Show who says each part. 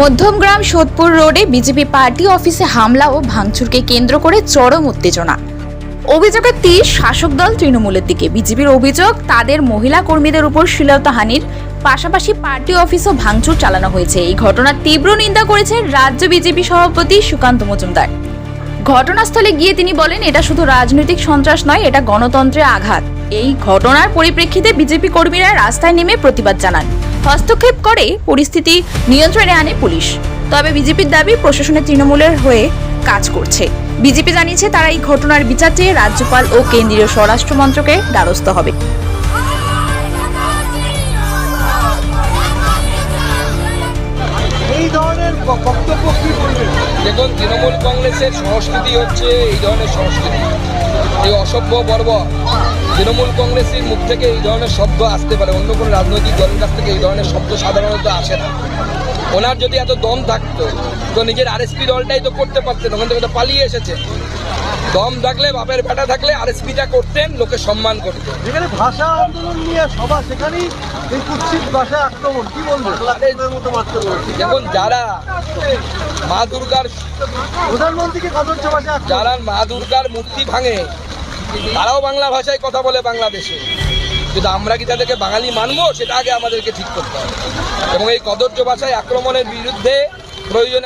Speaker 1: মধ্যমগ্রাম সোদপুর রোডে BJP party অফিসে হামলা ও ভাঙচুরকে কেন্দ্র করে চরম উত্তেজনা। অভিযোগের তীর শাসক দল তৃণমূলের দিকে। বিজেপির অভিযোগ, তাদের মহিলা কর্মীদের উপর শ্লীলতাহানির পাশাপাশি পার্টি অফিসও ভাঙচুর চালানো হয়েছে। এই ঘটনার তীব্র নিন্দা করেছেন রাজ্য বিজেপি সভাপতি সুকান্ত মজুমদার। ঘটনাস্থলে গিয়ে তিনি বলেন, এটা শুধু রাজনৈতিক সন্ত্রাস নয়, এটা গণতন্ত্রের আঘাত। এই ঘটনার পরিপ্রেক্ষিতে বিজেপি কর্মীরা রাস্তায় নেমে প্রতিবাদ জানান। হস্তক্ষেপ করে পরিস্থিতি নিয়ন্ত্রণে আনে পুলিশ। তবে বিজেপির দাবি প্রশাসনের তৃণমূলের হয়ে কাজ করছে। বিজেপি জানিয়েছে তারা এই ঘটনার বিচার চেয়ে রাজ্যপাল ও কেন্দ্রীয় স্বরাষ্ট্র মন্ত্রকের দ্বারস্থ হবে।
Speaker 2: এই ধরনের বক্তব্য কি বলবেন?
Speaker 3: দেখুন তৃণমূল কংগ্রেসের সংস্কৃতি হচ্ছে এই ধরনের সংস্কৃতি। এই অসভ্য বর্ব তৃণমূল কংগ্রেসের মুখ থেকে এই ধরনের শব্দ আসতে পারে। অন্য কোনো রাজনৈতিক দলের কাছ থেকে এই ধরনের শব্দ সাধারণত আসে না। ওনার যদি এত দম থাকতো তো নিজের আর আরএসপি দলটাই তো করতে পারতেন। ওখান থেকে তো পালিয়ে এসেছে। দম থাকলে বাপের বেটা থাকলে আর আরএসপিটা করতেন লোকে সম্মান করতেন।
Speaker 2: যেখানে ভাষা আন্দোলন নিয়ে সভা সেখানেই এই কুৎসিত ভাষা আক্রমণ। কি বলছে
Speaker 3: দেখুন যারা মা দুর্গার
Speaker 2: প্রধানমন্ত্রীকে কদর্য ভাষা
Speaker 3: যারা মা দুর্গার মূর্তি ভাঙে তারাও বাংলা ভাষায় কথা বলে বাংলাদেশে। কিন্তু আমরা কি তাদেরকে বাঙালি মানবো? সেটা আগে আমাদেরকে ঠিক করতে হবে। এবং এই কদর্য ভাষায় আক্রমণের বিরুদ্ধে প্রয়োজনে